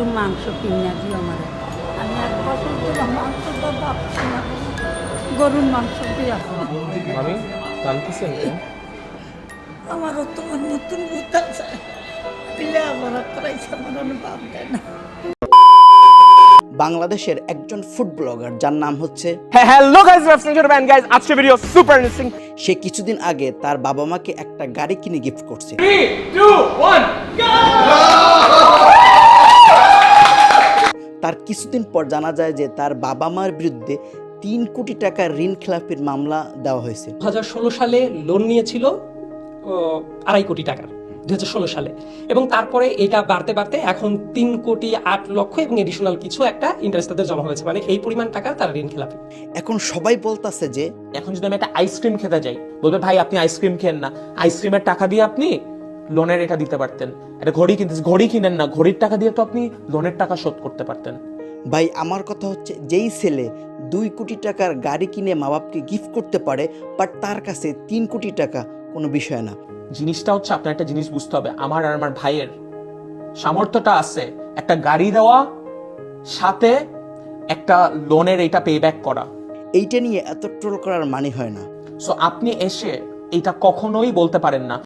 একটু মাংস কিনে দিও আমার। আমি এক বছর ধরে মাংস গরুর মাংস দিয়া কানতেছেন আমারও তো নতুন চাই। পিলে আমার করাইছে আমার অনুভব দেয় না। বাংলাদেশের একজন ফুড ব্লগার যার নাম হচ্ছে হ্যাঁ hello guys Rafsan Jorban guys আজকে ভিডিও সুপার ইন্টারেস্টিং সে কিছুদিন আগে তার বাবা মাকে একটা গাড়ি কিনে গিফট করছে। 3 2 1 কিছুদিন পর জানা যায় যে তার বাবা মার বিরুদ্ধে তিন কোটি টাকার ঋণ খেলাপির মামলা দেওয়া হয়েছে। দু হাজার ষোলো সালে লোন নিয়েছিল ও, আড়াই কোটি টাকার দু হাজার ষোলো সালে। এবং তারপরে এটা বাড়তে বাড়তে এখন তিন কোটি আট লক্ষ এবং এডিশনাল কিছু একটা ইন্টারেস্ট তাদের জমা হয়েছে। মানে এই পরিমাণ টাকা তার ঋণ খেলাপি এখন সবাই বলতাছে যে এখন যদি আমি একটা আইসক্রিম খেতে যাই বলবে ভাই আপনি আইসক্রিম খেন না। আইসক্রিমের টাকা দিয়ে আপনি লোনের এটা দিতে পারতেন। একটা ঘড়ি কিনতে ঘড়ি কিনেন না। ঘড়ির টাকা দিয়ে তো আপনি লোনের টাকা শোধ করতে পারতেন। ভাই আমার কথা হচ্ছে যেই ছেলে দুই কোটি টাকার গাড়ি কিনে মা বাপকে গিফট করতে পারে বাট তার কাছে তিন কোটি টাকা কোনো বিষয় না। জিনিসটা হচ্ছে আপনার একটা জিনিস বুঝতে হবে আমার আর আমার ভাইয়ের সামর্থ্যটা আছে একটা গাড়ি দেওয়া সাথে একটা লোনের এটা পে ব্যাক করা। এইটা নিয়ে এত ট্রোল করার মানে হয় না। সো আপনি এসে এটা কখনোই বলতে পারেন না।